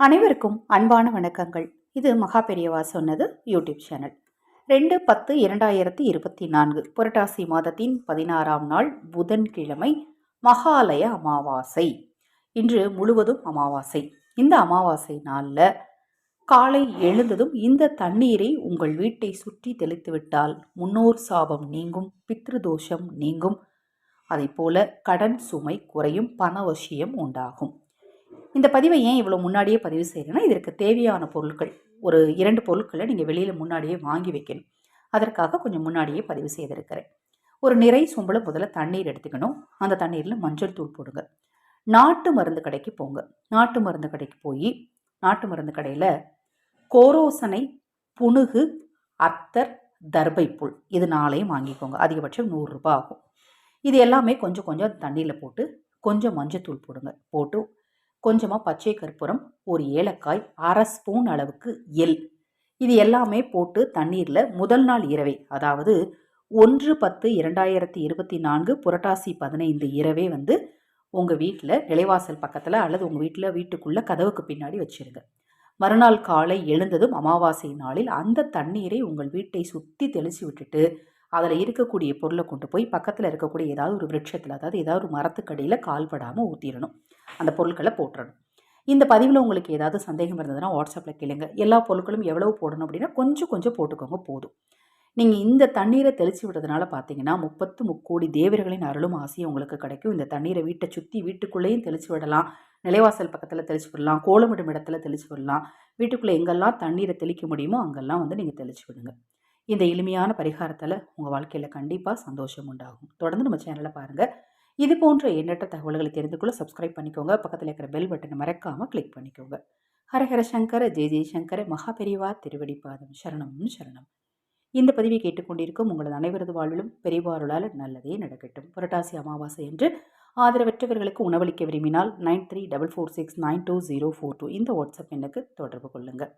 அனைவருக்கும் அன்பான வணக்கங்கள். இது மகா பெரியவா சொன்னது யூடியூப் சேனல். ரெண்டு பத்து இரண்டாயிரத்தி இருபத்தி நான்கு புரட்டாசி மாதத்தின் பதினாறாம் நாள் புதன்கிழமை மகாலய அமாவாசை. இன்று முழுவதும் அமாவாசை. இந்த அமாவாசை நாளில் காலை எழுந்ததும் இந்த தண்ணீரை உங்கள் வீட்டை சுற்றி தெளித்துவிட்டால் முன்னோர் சாபம் நீங்கும் பித்ருதோஷம் நீங்கும். அதைப்போல கடன் சுமை குறையும் பணவசியம் உண்டாகும். இந்த பதிவை ஏன் இவ்வளோ முன்னாடியே பதிவு செய்கிறேன்னா இதற்கு தேவையான பொருட்கள் ஒரு இரண்டு பொருட்களை நீங்கள் வெளியில் முன்னாடியே வாங்கி வைக்கணும். அதற்காக கொஞ்சம் முன்னாடியே பதிவு செய்திருக்கிறேன். ஒரு நிறை சொம்பளை முதல்ல தண்ணீர் எடுத்துக்கணும். அந்த தண்ணீரில் மஞ்சள் தூள் போடுங்க. நாட்டு மருந்து கடைக்கு போங்க. நாட்டு மருந்து கடைக்கு போய் நாட்டு மருந்து கடையில் கோரோசனை புணுகு அத்தர் தர்பைப்புல் இது நாளையும் வாங்கிக்கோங்க. அதிகபட்சம் நூறுரூபா ஆகும். இது எல்லாமே கொஞ்சம் கொஞ்சம் தண்ணியில் போட்டு கொஞ்சம் மஞ்சத்தூள் போடுங்க. போட்டு கொஞ்சமாக பச்சை கற்பூரம் ஒரு ஏலக்காய் அரை ஸ்பூன் அளவுக்கு எல் இது எல்லாமே போட்டு தண்ணீரில் முதல் நாள் இரவே அதாவது ஒன்று பத்து இரண்டாயிரத்தி இருபத்தி நான்கு புரட்டாசி பதினைந்து இரவே வந்து உங்கள் வீட்டில் நிலைவாசல் பக்கத்தில் அல்லது உங்கள் வீட்டில் வீட்டுக்குள்ளே கதவுக்கு பின்னாடி வச்சுருங்க. மறுநாள் காலை எழுந்ததும் அமாவாசை நாளில் அந்த தண்ணீரை உங்கள் வீட்டை சுற்றி தெளித்து விட்டுட்டு அதில் இருக்கக்கூடிய பொருளை கொண்டு போய் பக்கத்தில் இருக்கக்கூடிய ஏதாவது ஒரு விருட்சத்தில் அதாவது ஏதாவது ஒரு மரத்துக்கடியில் கால்படாமல் ஊற்றிடணும் அந்த பொருட்களை போட்டுறணும். இந்த பதிவில் உங்களுக்கு ஏதாவது சந்தேகம் இருந்ததுன்னா வாட்ஸ்அப்பில் கேளுங்க. எல்லா பொருட்களும் எவ்வளவு போடணும் அப்படின்னா கொஞ்சம் கொஞ்சம் போட்டுக்கோங்க போதும். நீங்கள் இந்த தண்ணீரை தெளித்து விடுறதுனால பார்த்தீங்கன்னா முப்பத்து முக்கோடி தேவர்களின் அருளும் ஆசையும் உங்களுக்கு கிடைக்கும். இந்த தண்ணீரை வீட்டை சுற்றி வீட்டுக்குள்ளேயும் தெளித்து விடலாம். நிலைவாசல் பக்கத்தில் தெளித்து விடலாம். கோலமிடும் இடத்துல தெளித்து விடலாம். வீட்டுக்குள்ளே எங்கெல்லாம் தண்ணீரை தெளிக்க முடியுமோ அங்கெல்லாம் வந்து நீங்கள் தெளித்து விடுங்க. இந்த எளிமையான பரிகாரத்தில் உங்கள் வாழ்க்கையில் கண்டிப்பாக சந்தோஷம் உண்டாகும். தொடர்ந்து நம்ம சேனலை பாருங்கள் இது போன்ற எண்ணற்ற தகவல்களை தெரிந்து கொள்ள சப்ஸ்கிரைப் பண்ணிக்கோங்க. பக்கத்தில் இருக்கிற பெல் பட்டனை மறக்காமல் கிளிக் பண்ணிக்கோங்க. ஹரஹர சங்கர ஜெய ஜெயசங்கர மகா பெரிவா திருவடிப்பாதம் சரணம் சரணம். இந்த பதிவை கேட்டுக்கொண்டிருக்கும் உங்களது அனைவரது வாழ்விலும் பெரியவாருளால் நல்லதே நடக்கட்டும். புரட்டாசி அமாவாசை என்று ஆதரவற்றவர்களுக்கு உணவளிக்க விரும்பினால் nine three double four six nine two zero four two இந்த வாட்ஸ்அப் எண்ணுக்கு தொடர்பு கொள்ளுங்கள்